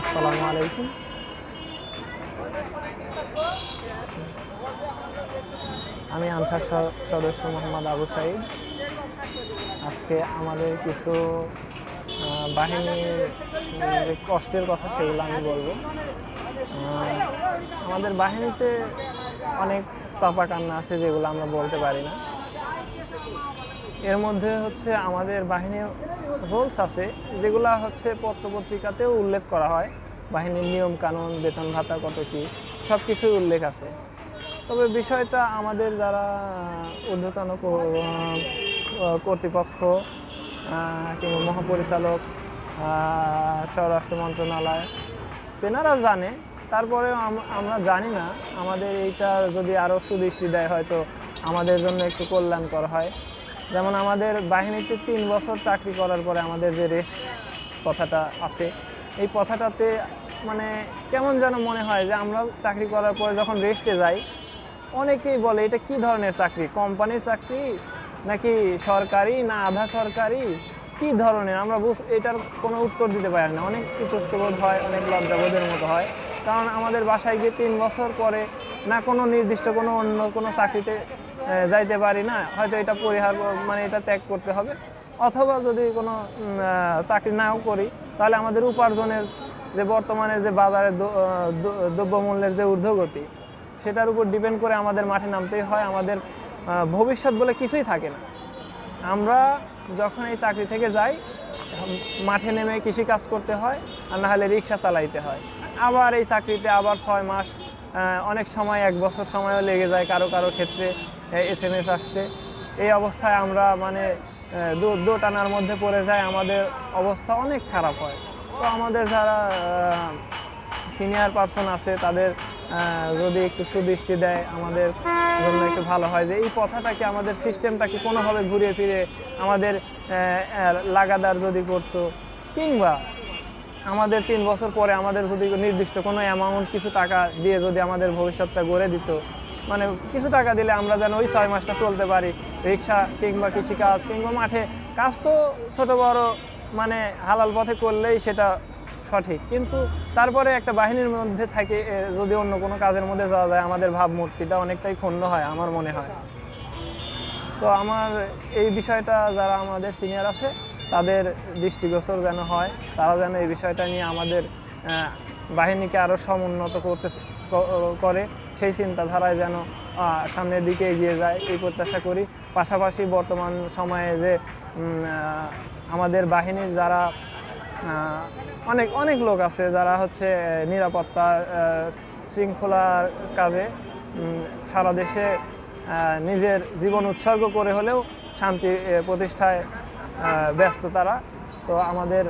আসসালামু আলাইকুম। আমি আনসার সদস্য মোহাম্মদ আবু সাইদ। আজকে আমাদের কিছু বাহিনীর কষ্টের কথা সেগুলো আমি বলব। আমাদের বাহিনীতে অনেক চাপা কান্না আছে যেগুলো আমরা বলতে পারি না। এর মধ্যে হচ্ছে আমাদের বাহিনীর রোলস আছে, যেগুলো হচ্ছে পত্রপত্রিকাতেও উল্লেখ করা হয়। বাহিনীর নিয়ম কানুন, বেতন ভাতা কত কী সব কিছুই উল্লেখ আছে। তবে বিষয়টা আমাদের যারা ঊর্ধ্বতন কর্তৃপক্ষ কিংবা মহাপরিচালক স্বরাষ্ট্র মন্ত্রণালয়, তেনারা জানে। তারপরেও আমরা জানি না। আমাদের এইটা যদি আরও সুদৃষ্টি দেয় হয়তো আমাদের জন্য একটু কল্যাণকর হয়। যেমন আমাদের বাহিনীতে তিন বছর চাকরি করার পরে আমাদের যে রেস্ট কথাটা আছে, এই কথাটাতে মানে কেমন যেন মনে হয় যে আমরা চাকরি করার পরে যখন রেস্টে যাই, অনেকেই বলে এটা কি ধরনের চাকরি? কোম্পানির চাকরি নাকি সরকারি না আধা সরকারি? কি ধরনের? আমরা বুঝ এটার কোনো উত্তর দিতে পারি না। অনেক ইতস্তবোধ হয়, অনেক লজ্জাবোধের মতো হয়। কারণ আমাদের বাসায় গিয়ে তিন বছর পরে না কোনো নির্দিষ্ট কোনো অন্য কোনো চাকরিতে যাইতে পারি না হয়তো এটা পরিহার মানে এটা ত্যাগ করতে হবে। অথবা যদি কোনো চাকরি নাও করি তাহলে আমাদের উপার্জনের যে বর্তমানে যে বাজারে দ- আহ, দ্রব্যমূল্যের যে ঊর্ধ্বগতি সেটার উপর ডিপেন্ড করে আমাদের মাঠে নামতেই হয় আমাদের ভবিষ্যৎ বলে কিছুই থাকে না। আমরা যখন এই চাকরি থেকে যাই মাঠে নেমে কৃষি কাজ করতে হয় আর নাহলে রিক্সা চালাইতে হয়। আবার এই চাকরিতে আবার ছয় মাস অনেক সময় এক বছর সময়ও লেগে যায় কারও কারও ক্ষেত্রে। এস এম এস আসতে এই অবস্থায় আমরা মানে আহ, দো দো টানার মধ্যে পড়ে যায় আমাদের অবস্থা অনেক খারাপ হয়। তো আমাদের যারা সিনিয়র পার্সন আছে তাদের যদি একটু সুদৃষ্টি দেয় আমাদের জন্য একটু ভালো হয় যে এই কথাটাকে আমাদের সিস্টেমটাকে কোনোভাবে ঘুরিয়ে ফিরে আমাদের লাগাদার যদি করতো কিংবা আমাদের তিন বছর পরে আমাদের যদি নির্দিষ্ট কোনো অ্যামাউন্ট কিছু টাকা দিয়ে যদি আমাদের ভবিষ্যৎটা গড়ে দিত মানে কিছু টাকা দিলে আমরা যেন ওই ছয় মাসটা চলতে পারি, রিক্সা কিংবা কৃষিকাজ কিংবা মাঠে। কাজ তো ছোটো বড় মানে হালাল পথে করলেই সেটা সঠিক। কিন্তু তারপরে একটা বাহিনীর মধ্যে থাকে যদি অন্য কোনো কাজের মধ্যে যাওয়া যায়, আমাদের ভাবমূর্তিটা অনেকটাই ক্ষুণ্ণ হয়, আমার মনে হয়। তো আমার এই বিষয়টা যারা আমাদের সিনিয়র আছে, তাদের দৃষ্টিগোচর যেন হয়, তারা যেন এই বিষয়টা নিয়ে আমাদের বাহিনীকে আরও সমুন্নত করতে করে। সেই চিন্তাধারায় যেন সামনের দিকে এগিয়ে যায়, এই প্রত্যাশা করি। পাশাপাশি বর্তমান সময়ে যে আমাদের বাহিনীর যারা অনেক অনেক লোক আছে যারা হচ্ছে নিরাপত্তা শৃঙ্খলার কাজে সারা দেশে নিজের জীবন উৎসর্গ করে হলেও শান্তি প্রতিষ্ঠায় ব্যস্ত তারা। তো আমাদের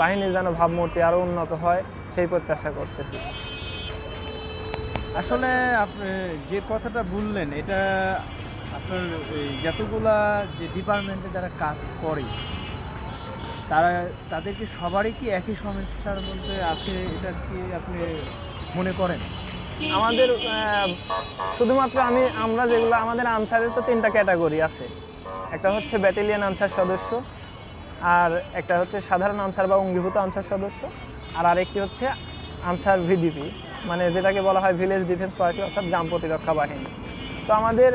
বাহিনীর যেন ভাবমূর্তি আরও উন্নত হয়, সেই প্রত্যাশা করতেছি। আসলে আপনি যে কথাটা বললেন, এটা আপনার যতগুলা যে ডিপার্টমেন্টে যারা কাজ করে, তারা, তাদেরকে সবারই কি একই সমস্যার মধ্যে আছে এটা কি আপনি মনে করেন? আমাদের শুধুমাত্র আমি, আমরা যেগুলো, আমাদের আনসারের তো তিনটা ক্যাটাগরি আছে। একটা হচ্ছে ব্যাটেলিয়ান আনসার সদস্য, আর একটা হচ্ছে সাধারণ আনসার বা অঙ্গীভূত আনসার সদস্য, আর আরেকটি হচ্ছে আনসার ভিডিপি। মানে যেটাকে বলা হয় ভিলেজ ডিফেন্স পার্টি অর্থাৎ গ্রাম প্রতিরক্ষা বাহিনী। তো আমাদের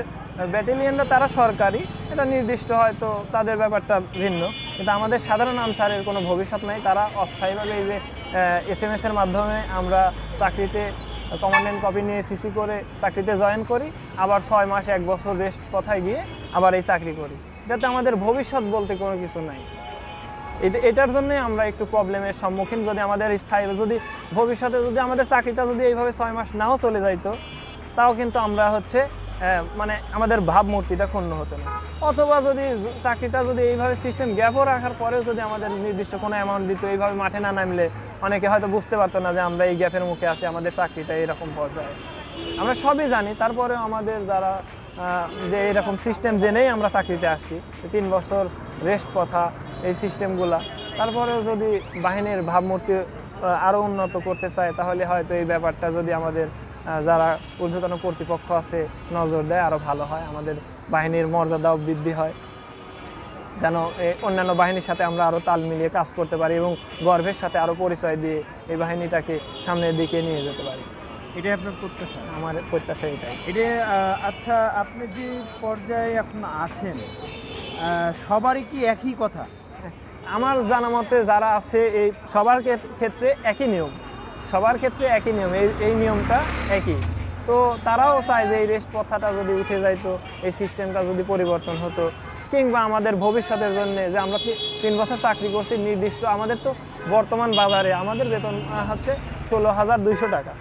ব্যাটালিয়নটা তারা সরকারি, এটা নির্দিষ্ট হয়তো তাদের ব্যাপারটা ভিন্ন, কিন্তু আমাদের সাধারণ আনসারের কোনো ভবিষ্যৎ নাই। তারা অস্থায়ীভাবে এই যে এস এম এসের মাধ্যমে আমরা চাকরিতে কমান্ডেন্ট কপি নিয়ে সিসি করে চাকরিতে জয়েন করি, আবার ছয় মাস, এক বছর রেস্ট কথায় গিয়ে আবার এই চাকরি করি। যাতে আমাদের ভবিষ্যৎ বলতে কোনো কিছু নাই। এটার জন্যই আমরা একটু প্রবলেমের সম্মুখীন। যদি আমাদের স্থায়ী, যদি ভবিষ্যতে যদি আমাদের চাকরিটা যদি এইভাবে ছয় মাস নাও চলে যাইতো, তাও কিন্তু আমরা হচ্ছে মানে আমাদের ভাবমূর্তিটা ক্ষুণ্ণ হতো না। অথবা যদি চাকরিটা যদি এইভাবে সিস্টেম গ্যাপও রাখার পরেও যদি আমাদের নির্দিষ্ট কোনো অ্যামাউন্ট দিত, এইভাবে মাঠে না নামলে অনেকে হয়তো বুঝতে পারতো না যে আমরা এই গ্যাপের মুখে আছি, আমাদের চাকরিটা এরকম পর্যায়ে। আমরা সবই জানি, তারপরেও আমাদের যারা যে এরকম সিস্টেম জেনেই আমরা চাকরিতে আসছি তিন বছর রেস্ট কথা এই সিস্টেমগুলা তারপরেও যদি বাহিনীর ভাবমূর্তি আরও উন্নত করতে চায় তাহলে হয়তো এই ব্যাপারটা যদি আমাদের যারা ঊর্ধ্বতন কর্তৃপক্ষ আছে নজর দেয় আরও ভালো হয়। আমাদের বাহিনীর মর্যাদাও বৃদ্ধি হয়। যেন এ, অন্যান্য বাহিনীর সাথে আমরা আরও তাল মিলিয়ে কাজ করতে পারি এবং গর্বের সাথে আরও পরিচয় দিয়ে এই বাহিনীটাকে সামনের দিকে নিয়ে যেতে পারি। এটাই আপনার প্রত্যাশা? আমার প্রত্যাশা এটাই। এটা আচ্ছা আপনি যে পর্যায়ে এখন আছেন সবারই কি একই কথা? আমার জানা মতে যারা আছে এই সবার ক্ষেত্রে একই নিয়ম। সবার ক্ষেত্রে একই নিয়ম। এই এই নিয়মটা একই। তো তারাও চায় যে এই রেস্ট প্রথাটা যদি উঠে যাইতো, এই সিস্টেমটা যদি পরিবর্তন হতো, কিংবা আমাদের ভবিষ্যতের জন্য যে আমরা তিন বছর চাকরি করছি, নির্দিষ্ট আমাদের তো বর্তমান বাজারে আমাদের বেতন হচ্ছে ষোলো হাজার দুইশো টাকা।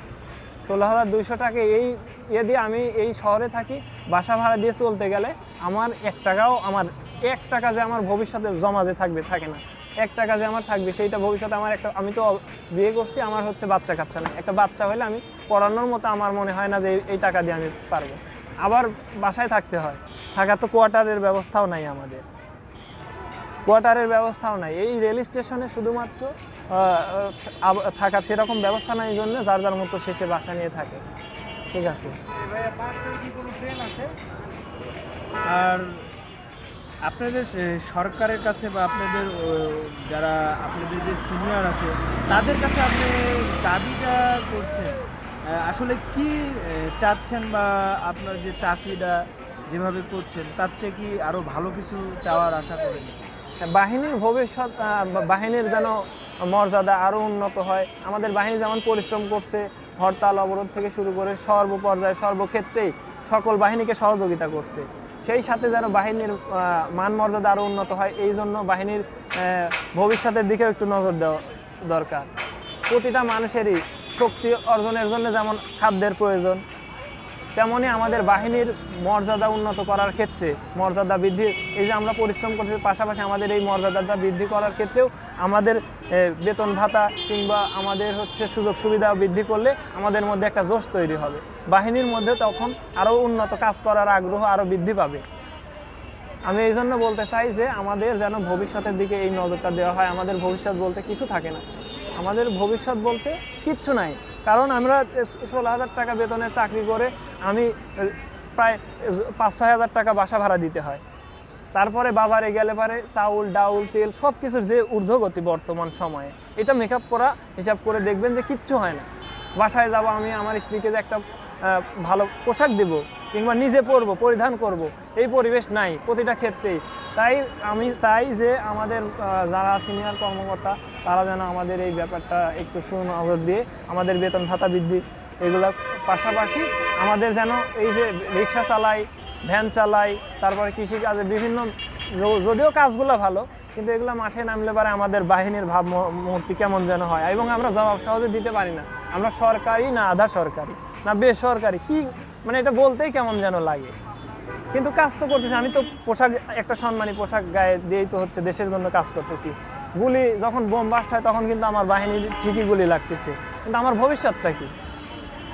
ষোলো হাজার দুইশো টাকা এই ইয়ে দিয়ে আমি এই শহরে থাকি, বাসা ভাড়া দিয়ে চলতে গেলে আমার এক টাকাও আমার এক টাকা যে আমার ভবিষ্যতে জমা যে থাকবে, থাকে না। এক টাকা যে আমার থাকবে, সেইটা ভবিষ্যতে আমার একটা, আমি তো বিয়ে করছি, আমার হচ্ছে বাচ্চা কাচ্চা না। একটা বাচ্চা হলে আমি পড়ানোর মতো আমার মনে হয় না যে এই- টাকা দিয়ে আমি পারব। আবার বাসায় থাকতে হয়। থাকা তো কোয়ার্টারের ব্যবস্থাও নাই আমাদের। কোয়ার্টারের ব্যবস্থাও নাই। এই রেল স্টেশনে শুধুমাত্র থাকার সেরকম ব্যবস্থা নাই জন্য যার যার মতো শেষে বাসা নিয়ে থাকে। ঠিক আছে? আর আপনাদের সরকারের কাছে বা আপনাদের যারা আপনাদের যে সিনিয়র আছে, তাদের কাছে আপনি দাবিটা করছেন? আসলে কি চাচ্ছেন বা আপনার যে চাকরিটা যেভাবে করছেন, তার চেয়ে কি আরও ভালো কিছু চাওয়ার আশা করেন? বাহিনীর ভবিষ্যৎ বাহিনীর যেন মর্যাদা আরও উন্নত হয়। আমাদের বাহিনী যেমন পরিশ্রম করছে, হরতাল, অবরোধ থেকে শুরু করে সর্বপর্যায়ে সর্বক্ষেত্রেই সকল বাহিনীকে সহযোগিতা করছে। সেই সাথে যেন বাহিনীর মান মর্যাদা আরও উন্নত হয়, এই জন্য বাহিনীর ভবিষ্যতের দিকেও একটু নজর দেওয়া দরকার। প্রতিটা মানুষেরই শক্তি অর্জনের জন্য যেমন খাদ্যের প্রয়োজন তেমনি আমাদের বাহিনীর মর্যাদা উন্নত করার ক্ষেত্রে মর্যাদা বৃদ্ধি, এই যে আমরা পরিশ্রম করছি, পাশাপাশি আমাদের এই মর্যাদাটা বৃদ্ধি করার ক্ষেত্রেও আমাদের বেতন ভাতা কিংবা আমাদের হচ্ছে সুযোগ সুবিধা বৃদ্ধি করলে আমাদের মধ্যে একটা জোশ তৈরি হবে। বাহিনীর মধ্যে তখন আরও উন্নত কাজ করার আগ্রহ আরও বৃদ্ধি পাবে। আমি এই জন্য বলতে চাই যে আমাদের যেন ভবিষ্যতের দিকে এই নজরটা দেওয়া হয়। আমাদের ভবিষ্যৎ বলতে কিছু থাকে না। আমাদের ভবিষ্যৎ বলতে কিচ্ছু নাই। কারণ আমরা ষোলো হাজার টাকা বেতনের চাকরি করে আমি প্রায় পাঁচ ছয় হাজার টাকা বাসা ভাড়া দিতে হয়। তারপরে বাজারে গেলে পারে চাউল, ডাউল, তেল সব কিছুর যে ঊর্ধ্বগতি বর্তমান সময়ে, এটা মেকআপ করা, হিসাব করে দেখবেন যে কিচ্ছু হয় না। বাসায় যাব আমি, আমার স্ত্রীকে যে একটা ভালো পোশাক দেব, কিংবা নিজে পরবো, পরিধান করব, এই পরিবেশ নাই, প্রতিটা ক্ষেত্রেই। তাই আমি চাই যে আমাদের যারা সিনিয়র কর্মকর্তা, তারা যেন আমাদের এই ব্যাপারটা একটু সুনজর দিয়ে, আমাদের বেতন ভাতা বৃদ্ধি এগুলোর পাশাপাশি আমাদের যেন এই যে রিক্সা চালাই, ভ্যান চালাই, তারপরে কৃষিকাজে বিভিন্ন যদিও কাজগুলো ভালো, কিন্তু এগুলো মাঠে নামলে পারে আমাদের বাহিনীর ভাবমূর্তি কেমন যেন হয়। এবং আমরা জবাব সহজে দিতে পারি না। আমরা সরকারি না আধা সরকারি? না বেসরকারি? কি মানে এটা বলতেই কেমন যেন লাগে। কিন্তু কাজ তো করতেছি। আমি তো পোশাক, একটা সম্মানী পোশাক গায়ে দিয়েই তো হচ্ছে দেশের জন্য কাজ করতেছি। গুলি যখন বোম বাস্ট হয়, তখন কিন্তু আমার বাহিনীর ঠিকই গুলি লাগতেছে। কিন্তু আমার ভবিষ্যৎটা কি?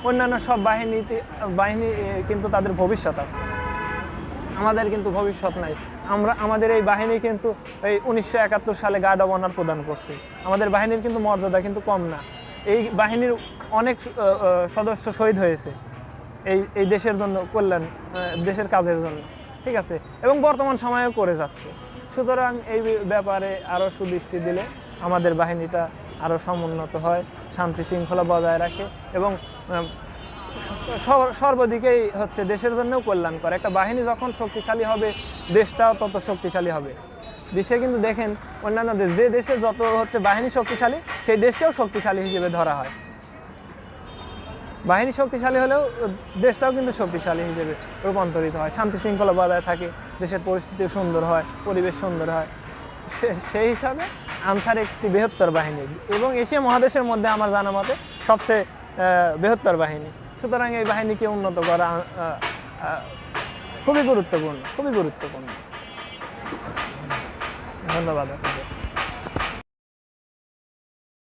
অন্যান্য সব বাহিনীতে বাহিনী কিন্তু তাদের ভবিষ্যৎ আছে। আমাদের কিন্তু ভবিষ্যৎ নাই। আমরা, আমাদের এই বাহিনী কিন্তু এই উনিশশো একাত্তর সালে গার্ড অব অনার প্রদান করছে। আমাদের বাহিনীর কিন্তু মর্যাদা কিন্তু কম না। এই বাহিনীর অনেক সদস্য শহীদ হয়েছে। এই এই দেশের জন্য কল্যাণ দেশের কাজের জন্য। ঠিক আছে? এবং বর্তমান সময়েও করে যাচ্ছে। সুতরাং এই ব্যাপারে আরও সুদৃষ্টি দিলে আমাদের বাহিনীটা আরও সমুন্নত হয়। শান্তি শৃঙ্খলা বজায় রাখে এবং সর্বদিকেই হচ্ছে দেশের জন্যও কল্যাণ করে। একটা বাহিনী যখন শক্তিশালী হবে, দেশটাও তত শক্তিশালী হবে। দেশে কিন্তু দেখেন, অন্যান্য দেশ, যে দেশে যত হচ্ছে বাহিনী শক্তিশালী, সেই দেশকেও শক্তিশালী হিসেবে ধরা হয়। বাহিনী শক্তিশালী হলেও, দেশটাও কিন্তু শক্তিশালী হিসেবে রূপান্তরিত হয়। শান্তি শৃঙ্খলা বজায় থাকে, দেশের পরিস্থিতি সুন্দর হয়, পরিবেশ সুন্দর হয়। সেই হিসাবে আনসার একটি বৃহত্তর বাহিনী এবং এশিয়া মহাদেশের মধ্যে আমার জানা মতে সবচেয়ে বৃহত্তর বাহিনী। সুতরাং এই বাহিনীকে উন্নত করা খুবই গুরুত্বপূর্ণ খুবই গুরুত্বপূর্ণ। ধন্যবাদ আপনাকে।